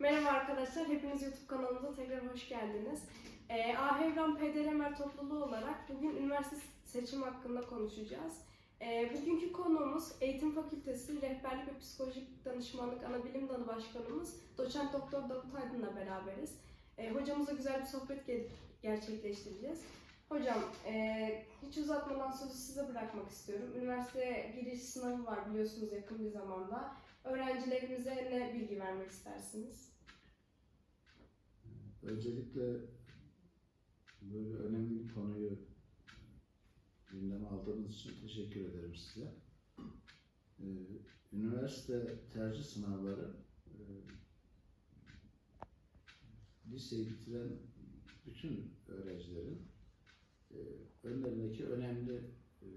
Merhaba arkadaşlar, hepiniz YouTube kanalımıza tekrar hoş geldiniz. Ee, Ahevran PDRMR topluluğu olarak bugün üniversite seçim hakkında konuşacağız. Ee, bugünkü konuğumuz Eğitim Fakültesi Rehberlik ve Psikolojik Danışmanlık Anabilim Dalı Başkanımız Doçent Doktor Davut Aydın'la beraberiz. Ee, hocamızla güzel bir sohbet ge- gerçekleştireceğiz. Hocam, e, hiç uzatmadan sözü size bırakmak istiyorum. Üniversite giriş sınavı var biliyorsunuz yakın bir zamanda. Öğrencilerimize ne bilgi vermek istersiniz? Öncelikle böyle önemli bir konuyu gündeme aldığınız için teşekkür ederim size. Ee, üniversite tercih sınavları e, liseyi bitiren bütün öğrencilerin e, önlerindeki önemli e,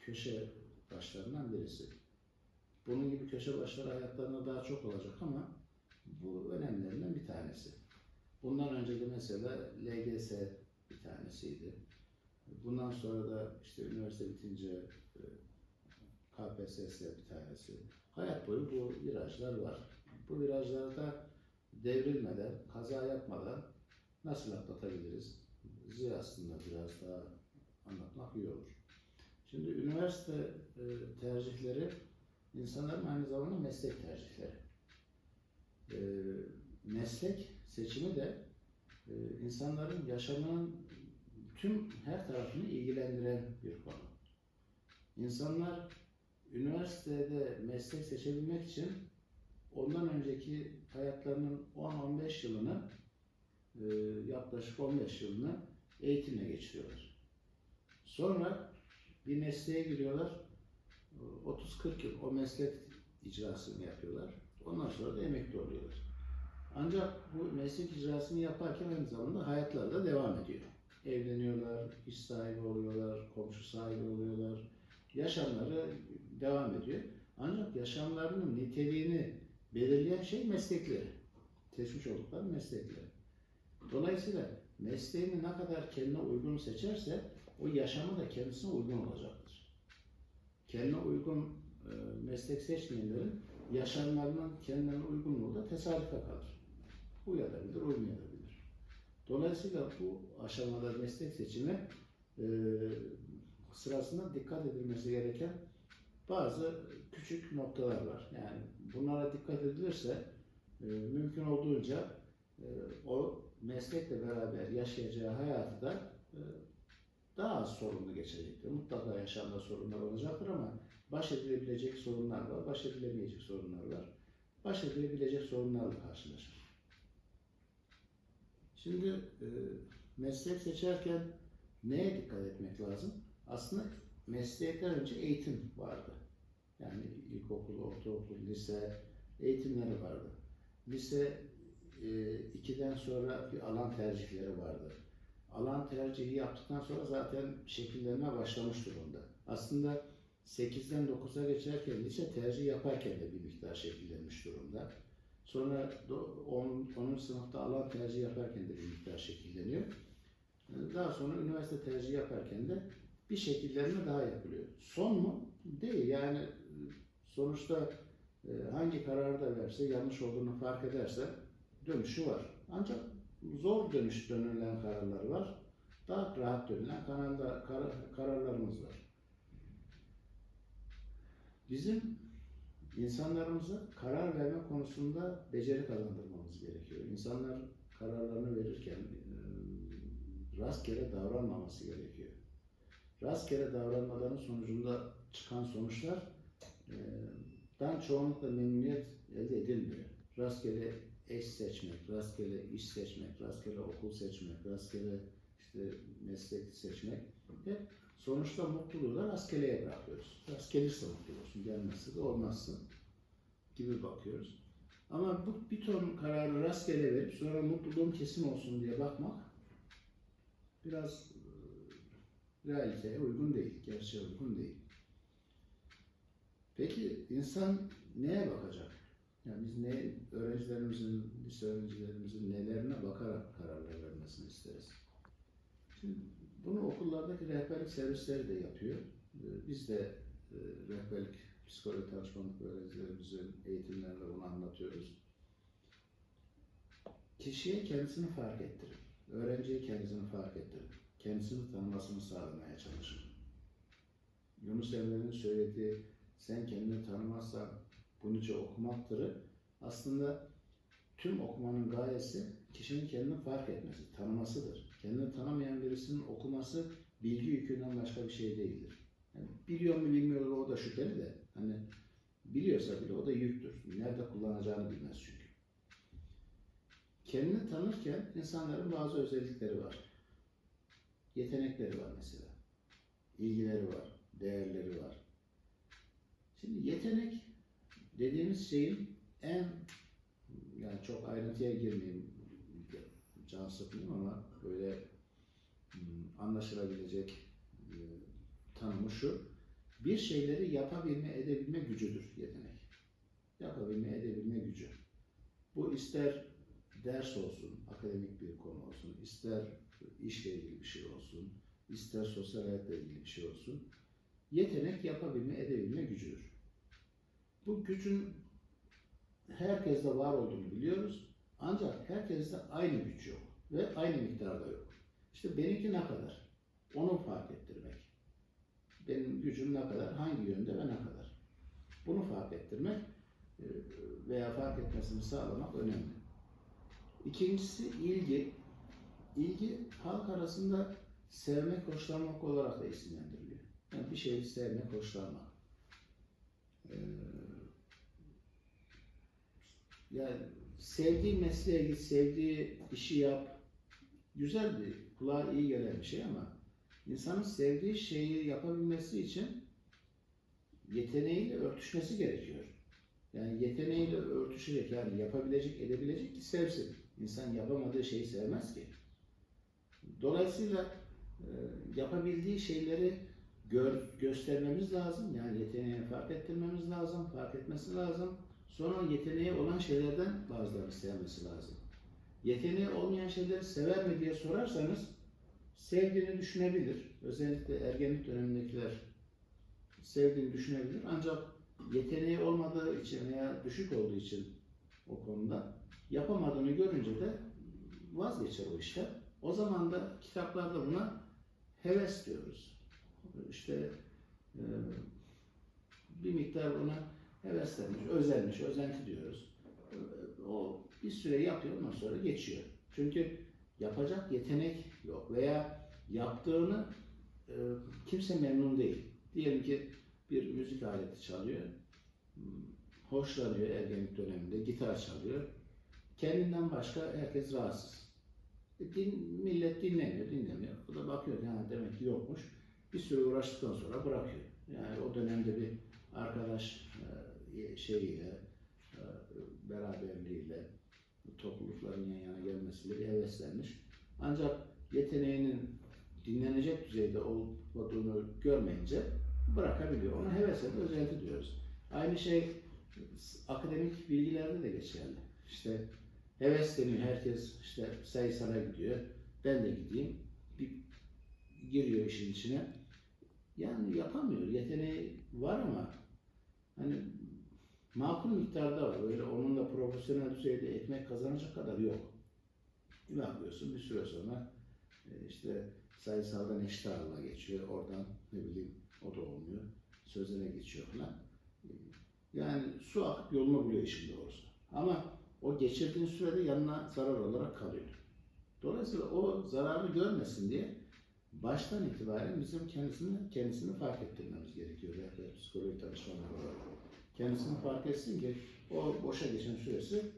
köşe başlarından birisi. Bunun gibi köşe başları hayatlarında daha çok olacak ama bu önemlilerinden bir tanesi. Bundan önce de mesela LGS bir tanesiydi. Bundan sonra da işte üniversite bitince e, KPSS bir tanesi. Hayat boyu bu virajlar var. Bu virajlarda devrilmeden, kaza yapmadan nasıl atlatabiliriz? Bizi aslında biraz daha anlatmak iyi olur. Şimdi üniversite e, tercihleri insanların aynı zamanda meslek tercihleri. E, meslek seçimi de e, insanların yaşamının tüm her tarafını ilgilendiren bir konu. İnsanlar üniversitede meslek seçebilmek için ondan önceki hayatlarının 10-15 yılını e, yaklaşık 15 yılını eğitimle geçiriyorlar. Sonra bir mesleğe giriyorlar. 30-40 yıl o meslek icrasını yapıyorlar. Ondan sonra da emekli oluyorlar. Ancak bu meslek icrasını yaparken aynı zamanda hayatları da devam ediyor. Evleniyorlar, iş sahibi oluyorlar, komşu sahibi oluyorlar. Yaşamları devam ediyor. Ancak yaşamlarının niteliğini belirleyen şey meslekleri. Seçmiş oldukları meslekleri. Dolayısıyla mesleğini ne kadar kendine uygun seçerse o yaşamı da kendisine uygun olacaktır. Kendine uygun e, meslek seçmeyenlerin yaşamlarının kendilerine uygunluğu da tesadüfe kalır. Uyabilir, uymayabilir. Dolayısıyla bu aşamada meslek seçimi e, sırasında dikkat edilmesi gereken bazı küçük noktalar var. Yani bunlara dikkat edilirse e, mümkün olduğunca e, o meslekle beraber yaşayacağı hayatı da e, daha az sorunlu geçecektir. Mutlaka yaşamda sorunlar olacaktır ama baş edilebilecek sorunlar var, baş edilemeyecek sorunlar var. Baş edilebilecek sorunlarla karşılaşır. Şimdi e, meslek seçerken neye dikkat etmek lazım? Aslında meslekten önce eğitim vardı. Yani ilkokul, ortaokul, lise eğitimleri vardı. Lise e, 2'den sonra bir alan tercihleri vardı. Alan tercihi yaptıktan sonra zaten şekillenmeye başlamış durumda. Aslında 8'den 9'a geçerken lise tercih yaparken de bir miktar şekillenmiş durumda. Sonra 10. 10. sınıfta alan tercih yaparken de bir miktar şekilleniyor. Daha sonra üniversite tercihi yaparken de bir şekillenme daha yapılıyor. Son mu? Değil. Yani sonuçta e, hangi kararı da verse yanlış olduğunu fark ederse dönüşü var. Ancak zor dönüş dönülen kararlar var. Daha rahat dönülen kararlar, kar- kararlarımız var. Bizim insanlarımıza karar verme konusunda beceri kazandırmamız gerekiyor. İnsanlar kararlarını verirken e, rastgele davranmaması gerekiyor. Rastgele davranmaların sonucunda çıkan sonuçlar e, dan çoğunlukla memnuniyet elde edilmiyor. Rastgele eş seçmek, rastgele iş seçmek, rastgele okul seçmek, rastgele işte meslek seçmek hep sonuçta mutluluğu da rastgeleye bırakıyoruz. Rast gelirse mutlu olursun, gelmezse de olmazsın gibi bakıyoruz. Ama bu bir ton kararı rastgele verip sonra mutluluğum kesin olsun diye bakmak biraz e, realiteye uygun değil, gerçeğe uygun değil. Peki insan neye bakacak? Yani biz ne öğrencilerimizin, lise öğrencilerimizin nelerine bakarak kararlar vermesini isteriz. Şimdi bunu okullardaki rehberlik servisleri de yapıyor. Ee, Biz de e, rehberlik psikoloji danışmanlık öğrencilerimizin eğitimlerinde bunu anlatıyoruz. kişiye kendisini fark ettirir. Öğrenciye kendisini fark ettirir. Kendisini tanımasını sağlamaya çalışır. Yunus Emre'nin söylediği sen kendini tanımazsan bunca okumaktırı aslında tüm okumanın gayesi kişinin kendini fark etmesi, tanımasıdır. Kendini tanımayan birisinin okuması bilgi yükünden başka bir şey değildir. Yani biliyor mu bilmiyor o da şüpheli de hani biliyorsa bile o da yüktür. Nerede kullanacağını bilmez çünkü. Kendini tanırken insanların bazı özellikleri var. Yetenekleri var mesela. İlgileri var, değerleri var. Şimdi yetenek dediğimiz şeyin en yani çok ayrıntıya girmeyeyim can sıkmayayım ama böyle hmm, anlaşılabilecek e, tanımı şu. Bir şeyleri yapabilme, edebilme gücüdür yetenek. Yapabilme, edebilme gücü. Bu ister ders olsun, akademik bir konu olsun, ister işle ilgili bir şey olsun, ister sosyal hayatla ilgili bir şey olsun. Yetenek yapabilme, edebilme gücüdür. Bu gücün herkeste var olduğunu biliyoruz. Ancak herkeste aynı güç yok ve aynı miktarda yok. İşte benimki ne kadar? Onu fark ettirmek. Benim gücüm ne kadar, hangi yönde ve ne kadar? Bunu fark ettirmek e, veya fark etmesini sağlamak önemli. İkincisi ilgi. İlgi halk arasında sevmek, hoşlanmak olarak da isimlendiriliyor. Yani bir şeyi sevmek, hoşlanmak. Ee, yani sevdiği mesleğe git, sevdiği işi yap. Güzel bir, kulağa iyi gelen bir şey ama insanın sevdiği şeyi yapabilmesi için yeteneğiyle örtüşmesi gerekiyor. Yani yeteneğiyle örtüşecek, yani yapabilecek, edebilecek ki sevsin. İnsan yapamadığı şeyi sevmez ki. Dolayısıyla e, yapabildiği şeyleri gör, göstermemiz lazım. Yani yeteneğini fark ettirmemiz lazım, fark etmesi lazım. Sonra yeteneği olan şeylerden bazılarını sevmesi lazım. Yeteneği olmayan şeyleri sever mi diye sorarsanız sevdiğini düşünebilir. Özellikle ergenlik dönemindekiler sevdiğini düşünebilir. Ancak yeteneği olmadığı için veya düşük olduğu için o konuda yapamadığını görünce de vazgeçer o işten. O zaman da kitaplarda buna heves diyoruz. İşte e, bir miktar buna heveslenmiş, özenmiş, özenti diyoruz. O bir süre yapıyor, ondan sonra geçiyor. Çünkü yapacak yetenek yok veya yaptığını e, kimse memnun değil. Diyelim ki bir müzik aleti çalıyor, hoşlanıyor ergenlik döneminde, gitar çalıyor. Kendinden başka herkes rahatsız. E, din, millet dinlemiyor, dinlemiyor. O da bakıyor, yani demek ki yokmuş. Bir süre uğraştıktan sonra bırakıyor. Yani o dönemde bir arkadaş e, şeyiyle, e, beraberliğiyle, toplulukların yan yana gelmesiyle bir heveslenmiş. Ancak yeteneğinin dinlenecek düzeyde olduğunu görmeyince bırakabiliyor. Ona hevesle de özenti diyoruz. Aynı şey akademik bilgilerde de geçerli. İşte heves deniyor. Herkes işte sayısala gidiyor. Ben de gideyim. Bir giriyor işin içine. Yani yapamıyor. Yeteneği var ama hani makul miktarda var. Öyle onunla profesyonel düzeyde ekmek kazanacak kadar yok. Bir bakıyorsun bir süre sonra e, işte sayısaldan eşit ağırlığa geçiyor. Oradan ne bileyim o da olmuyor. Sözele geçiyor falan. E, Yani su akıp yolunu buluyor işin doğrusu. Ama o geçirdiğin sürede yanına zarar olarak kalıyor. Dolayısıyla o zararı görmesin diye baştan itibaren bizim kendisini kendisini fark ettirmemiz gerekiyor rehber psikoloji danışmanları olarak. Kendisini fark etsin ki o boşa geçen süresi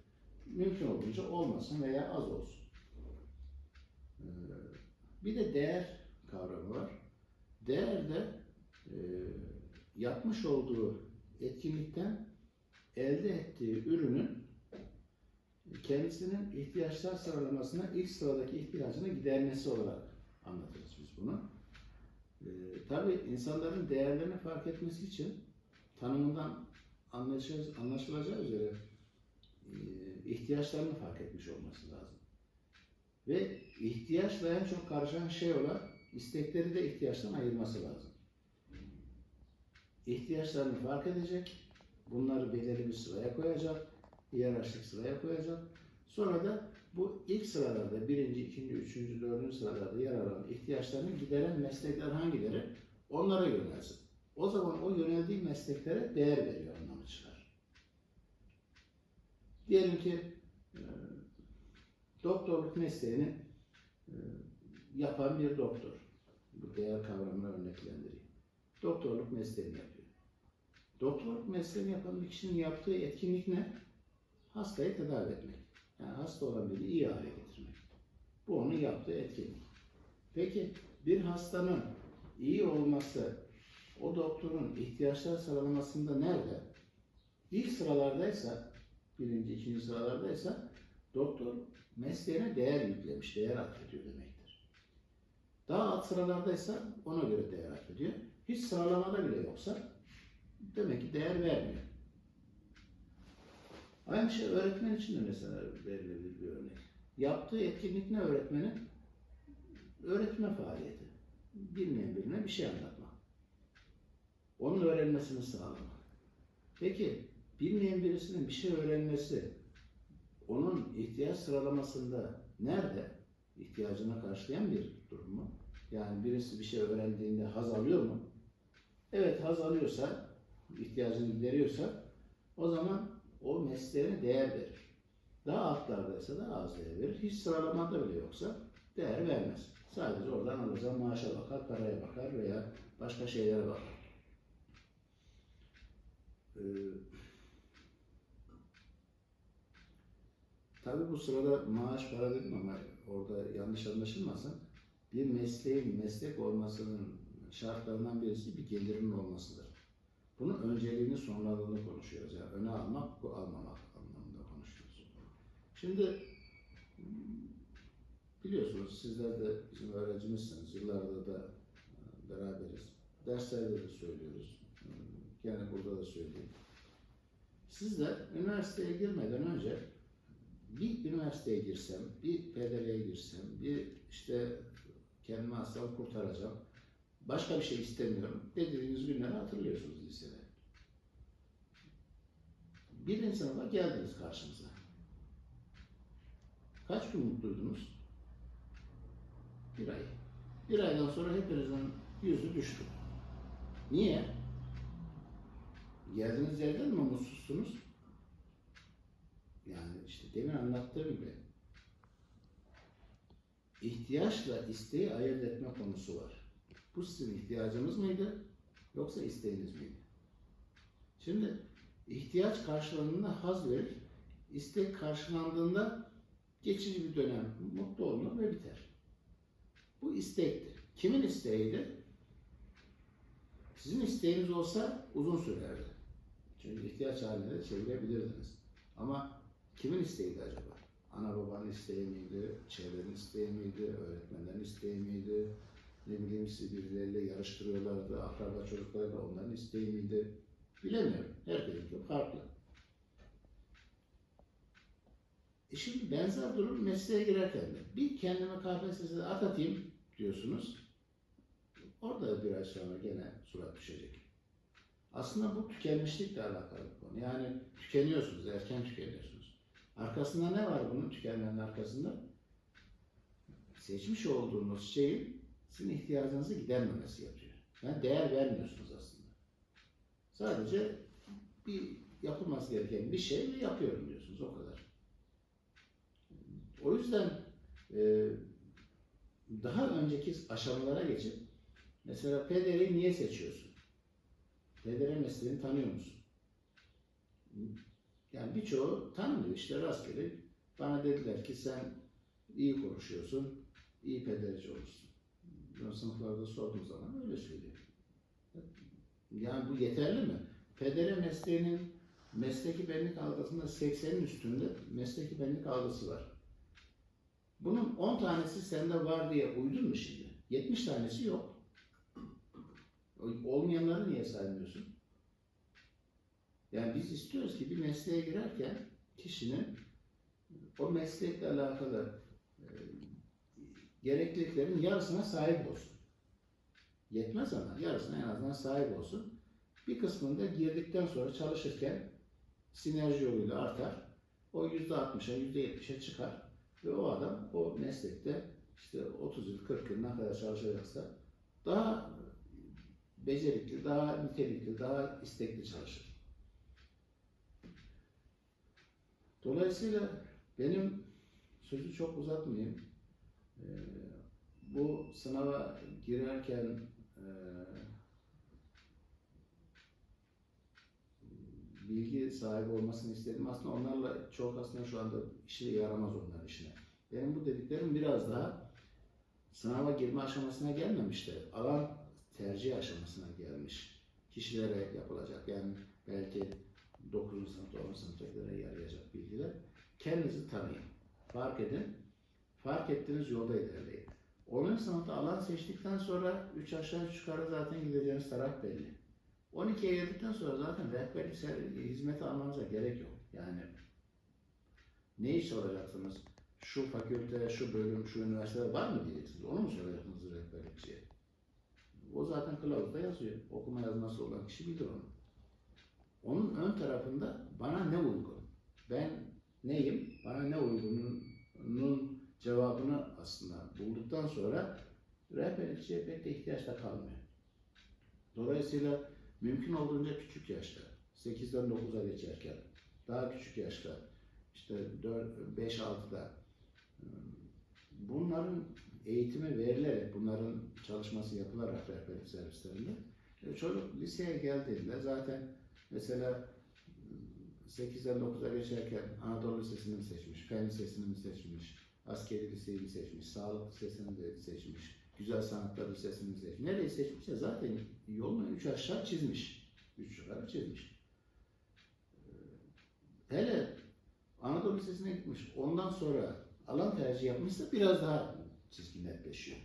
mümkün olduğunca olmasın veya az olsun. Ee, Bir de değer kavramı var. Değer de e, yapmış olduğu etkinlikten elde ettiği ürünün kendisinin ihtiyaçlar sıralamasına ilk sıradaki ihtiyacını gidermesi olarak anlatırız biz bunu. Ee, tabii insanların değerlerini fark etmesi için tanımından anlaşılacak, anlaşılacağı üzere e, ihtiyaçlarını fark etmiş olması lazım. Ve ihtiyaçla en çok karışan şey olan istekleri de ihtiyaçtan ayırması lazım. İhtiyaçlarını fark edecek, bunları belirli bir sıraya koyacak, hiyerarşik sıraya koyacak. Sonra da bu ilk sıralarda birinci, ikinci, üçüncü, dördüncü sıralarda yer alan ihtiyaçlarını gideren meslekler hangileri? Onlara yönelsin. O zaman o yöneldiği mesleklere değer veriyor. Diyelim ki e, doktorluk mesleğini e, yapan bir doktor. Bu değer kavramını örneklendireyim. Doktorluk mesleğini yapıyor. Doktorluk mesleğini yapan bir kişinin yaptığı etkinlik ne? Hastayı tedavi etmek. Yani hasta olan biri iyi hale getirmek. Bu onun yaptığı etkinlik. Peki bir hastanın iyi olması o doktorun ihtiyaçlar sıralamasında nerede? İlk sıralardaysa, birinci, ikinci sıralardaysa doktor mesleğine değer yüklemiş, değer atfediyor demektir. Daha alt sıralardaysa ona göre değer atfediyor. Hiç sıralamada bile yoksa demek ki değer vermiyor. Aynı şey öğretmen için de mesela verilebilir bir örnek. Yaptığı etkinlik ne öğretmenin? Öğretme faaliyeti. Bilmeyen birine bir şey anlatmak. Onun öğrenmesini sağlamak. Peki bilmeyen birisinin bir şey öğrenmesi onun ihtiyaç sıralamasında nerede? İhtiyacını karşılayan bir durum mu? Yani birisi bir şey öğrendiğinde haz alıyor mu? Evet haz alıyorsa, ihtiyacını gideriyorsa o zaman o mesleğine değer verir. Daha altlardaysa daha az değer verir. Hiç sıralamada bile yoksa değer vermez. Sadece oradan alacağı maaşa bakar, paraya bakar veya başka şeylere bakar. Ee, tabii bu sırada maaş para dedim ama orada yanlış anlaşılmasın. Bir mesleğin meslek olmasının şartlarından birisi bir gelirinin olmasıdır. Bunun önceliğini sonralarını konuşuyoruz. Yani öne almak, bu almamak anlamında konuşuyoruz. Şimdi biliyorsunuz sizler de bizim öğrencimizsiniz. Yıllardır da e, beraberiz. Derslerde de söylüyoruz. Gene burada da söyleyeyim. Sizler üniversiteye girmeden önce bir üniversiteye girsem, bir PDR'ye girsem, bir işte kendimi hastalık kurtaracağım, başka bir şey istemiyorum dediğiniz günleri hatırlıyorsunuz lisede. Birinci sınıfa geldiniz karşımıza. Kaç gün mutluydunuz? Bir ay. Bir aydan sonra hepinizin yüzü düştü. Niye? Geldiğiniz yerden mi mutsuzsunuz? Yani işte demin anlattığım gibi ihtiyaçla isteği ayırt etme konusu var. Bu sizin ihtiyacınız mıydı yoksa isteğiniz miydi? Şimdi ihtiyaç karşılandığında haz verir, istek karşılandığında geçici bir dönem mutlu olunur ve biter. Bu istekti. Kimin isteğiydi? Sizin isteğiniz olsa uzun sürerdi. Çünkü ihtiyaç haline de çevirebilirdiniz. Ama kimin isteğiydi acaba? Ana babanın isteği miydi? Çevrenin isteği miydi? Öğretmenlerin isteği miydi? Ne bileyim sizi birileriyle yarıştırıyorlardı. Akraba çocuklarla onların isteği miydi? Bilemiyorum. Herkesinki farklı. E şimdi benzer durum mesleğe girerken de. Bir kendimi KPSS'de atatayım diyorsunuz. Orada bir ay sonra gene surat düşecek. Aslında bu tükenmişlikle alakalı bir konu. Yani tükeniyorsunuz, erken tükeniyorsunuz. Arkasında ne var bunun tükenmenin arkasında? Seçmiş olduğunuz şeyin sizin ihtiyacınızı gidermemesi yatıyor. Yani değer vermiyorsunuz aslında. Sadece bir yapılması gereken bir şey ve yapıyorum diyorsunuz o kadar. O yüzden e, daha önceki aşamalara geçip mesela PDR'yi niye seçiyorsun? PDR mesleğini tanıyor musun? Yani birçoğu tanımıyor işte rastgele. Bana dediler ki sen iyi konuşuyorsun, iyi pederci olursun. Ben sınıflarda sorduğum zaman öyle söylüyor. Yani bu yeterli mi? Pedere mesleğinin mesleki benlik algısında 80'in üstünde mesleki benlik algısı var. Bunun 10 tanesi sende var diye uydun mu şimdi? 70 tanesi yok. Olmayanları niye saymıyorsun? Yani biz istiyoruz ki bir mesleğe girerken kişinin o meslekle alakalı e, gerekliliklerin yarısına sahip olsun. Yetmez ama yarısına en azından sahip olsun. Bir kısmında girdikten sonra çalışırken sinerji yoluyla artar. o yüzde altmışa, yüzde yetmişe çıkar ve o adam o meslekte işte 30 yıl, 40 yıl ne kadar çalışacaksa daha becerikli, daha nitelikli, daha istekli çalışır. Dolayısıyla benim sözü çok uzatmayayım. Ee, bu sınava girerken e, bilgi sahibi olmasını istedim. Aslında onlarla çok aslında şu anda işe yaramaz onların işine. Benim bu dediklerim biraz daha sınava girme aşamasına gelmemiş de alan tercih aşamasına gelmiş. Kişilere yapılacak. Yani belki 9. sınıfta, 10. sınıftakilere yarayacak bilgiler. Kendinizi tanıyın. Fark edin. Fark ettiğiniz yolda ilerleyin. 10. sınıfta alan seçtikten sonra 3 aşağı 3 yukarı zaten gideceğiniz taraf belli. 12'ye geldikten sonra zaten rehberlik hizmeti almanıza gerek yok. Yani ne iş alacaksınız? Şu fakülte, şu bölüm, şu üniversitede var mı diyeceksiniz. Onu mu soracaksınız rehberlikçiye? O zaten kılavuzda yazıyor. Okuma yazması olan kişi bilir onu. Onun ön tarafında bana ne uygun? Ben neyim? Bana ne uygunun cevabını aslında bulduktan sonra rehberlikçiye pek de ihtiyaç da kalmıyor. Dolayısıyla mümkün olduğunca küçük yaşta, 8'den 9'a geçerken, daha küçük yaşta, işte 5-6'da bunların eğitimi verilerek, bunların çalışması yapılarak rehberlik servislerinde e, çocuk liseye geldiğinde zaten mesela 8'den 9'a geçerken Anadolu Lisesi'ni mi seçmiş, Fen Lisesi'ni mi seçmiş, Askeri Liseyi mi seçmiş, Sağlık Lisesi'ni de seçmiş, Güzel Sanatlar Lisesi'ni mi seçmiş. Nereyi seçmişse zaten yolunu 3 aşağı çizmiş. 3 yukarı çizmiş. Ee, Hele Anadolu Lisesi'ne gitmiş. Ondan sonra alan tercih yapmışsa biraz daha çizgi netleşiyor.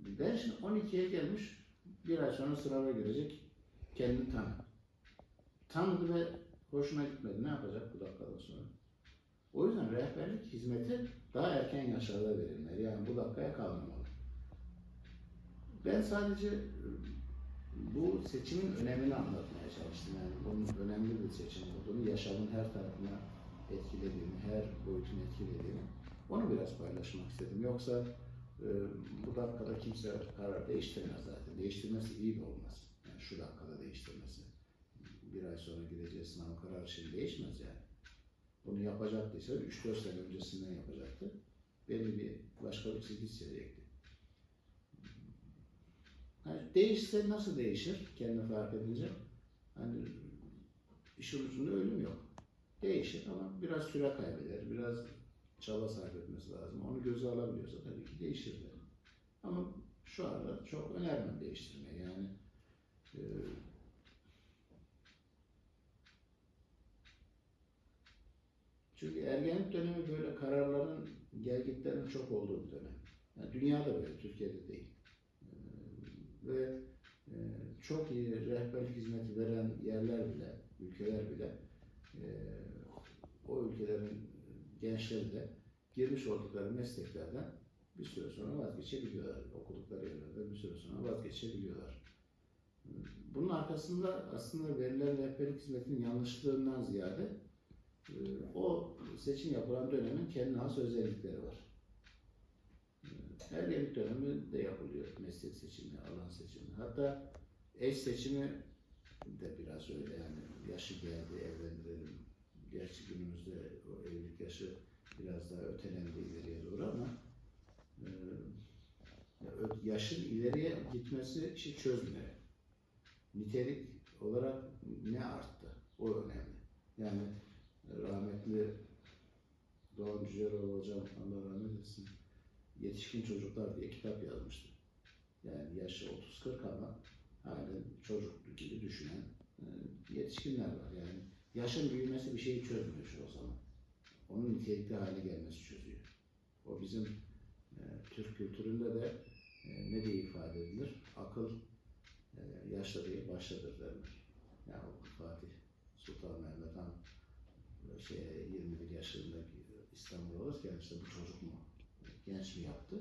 Ben şimdi 12'ye gelmiş, bir ay sonra sınava girecek, kendini tanı. Tanıdı ve hoşuna gitmedi. Ne yapacak bu dakikadan sonra? O yüzden rehberlik hizmeti daha erken yaşlarda verilmeli. Yani bu dakikaya kalmamalı. Ben sadece e, bu seçimin önemini anlatmaya çalıştım. Yani bunun önemli bir seçim olduğunu, yaşamın her tarafına etkilediğini, her boyutunu etkilediğini onu biraz paylaşmak istedim. Yoksa e, bu dakikada kimse karar değiştirmez zaten. Değiştirmesi iyi de olmaz. Yani şu dakikada değiştirmesi. Bir ay sonra gideceği sınav kararı şimdi değişmez yani. Bunu yapacaktıysa 3-4 sene öncesinden yapacaktı. Belli bir başka bir çizgi çizecekti. Yani değişse nasıl değişir kendini fark edince? Hani işin ucunda ölüm yok. Değişir ama biraz süre kaybeder, biraz çaba sarf etmesi lazım. Onu göze alabiliyorsa tabii ki değişir de. Ama şu anda çok önermem değiştirmeyi. Yani e, çünkü ergenlik dönemi böyle kararların, gelgitlerin çok olduğu bir dönem. Yani dünyada böyle, Türkiye'de değil. E, ve e, çok iyi rehberlik hizmeti veren yerler bile, ülkeler bile e, o ülkelerin gençleri de girmiş oldukları mesleklerden bir süre sonra vazgeçebiliyorlar. Okudukları yerlerde bir süre sonra vazgeçebiliyorlar. Bunun arkasında aslında verilen rehberlik hizmetinin yanlışlığından ziyade o seçim yapılan dönemin kendine has özellikleri var. E, Ergenlik dönemi de yapılıyor meslek seçimi, alan seçimi. Hatta eş seçimi de biraz öyle yani yaşı geldi evlendirelim. Gerçi günümüzde o evlilik yaşı biraz daha ötelendi ileriye doğru ama e, yaşın ileriye gitmesi işi çözmüyor. Nitelik olarak ne arttı? O önemli. Yani rahmetli Doğan Cüceloğlu hocam Allah rahmet eylesin yetişkin çocuklar diye kitap yazmıştı. Yani yaşı 30-40 ama halen çocuk gibi düşünen e, yetişkinler var. Yani yaşın büyümesi bir şeyi çözmüyor şu o zaman. Onun nitelikli hale gelmesi çözüyor. O bizim e, Türk kültüründe de e, ne diye ifade edilir? Akıl e, yaşla değil başladır derler. Yani o Fatih şey 21 yaşında İstanbul'a alırken işte bu çocuk mu genç mi yaptı?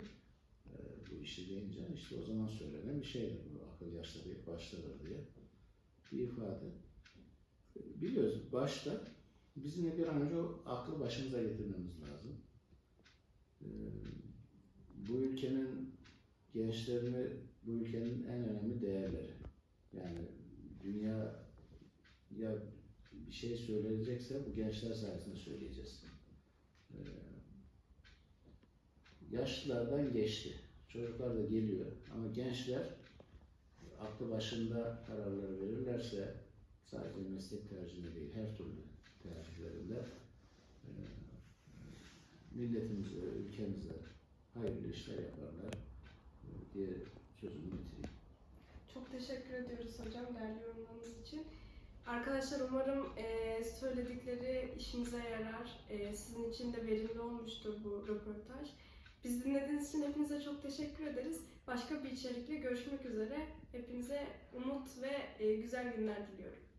E, bu işi deyince işte o zaman söylenen bir şeydir bu akıl yaşta değil baştadır diye bir ifade. Biliyoruz başta Bizim bir an önce o aklı başımıza getirmemiz lazım. Ee, bu ülkenin gençlerini, bu ülkenin en önemli değerleri. Yani dünya ya bir şey söyleyecekse bu gençler sayesinde söyleyeceğiz. Ee, yaşlılardan geçti. Çocuklar da geliyor ama gençler aklı başında kararları verirlerse sadece meslek tercihinde değil her türlü tercihlerinde e, milletimize, ülkemize hayırlı işler yaparlar e, diye sözümü bitireyim. Çok teşekkür ediyoruz hocam değerli yorumlarınız için. Arkadaşlar umarım e, söyledikleri işinize yarar. E, sizin için de verimli olmuştur bu röportaj. Biz dinlediğiniz için hepinize çok teşekkür ederiz. Başka bir içerikle görüşmek üzere. Hepinize umut ve e, güzel günler diliyorum.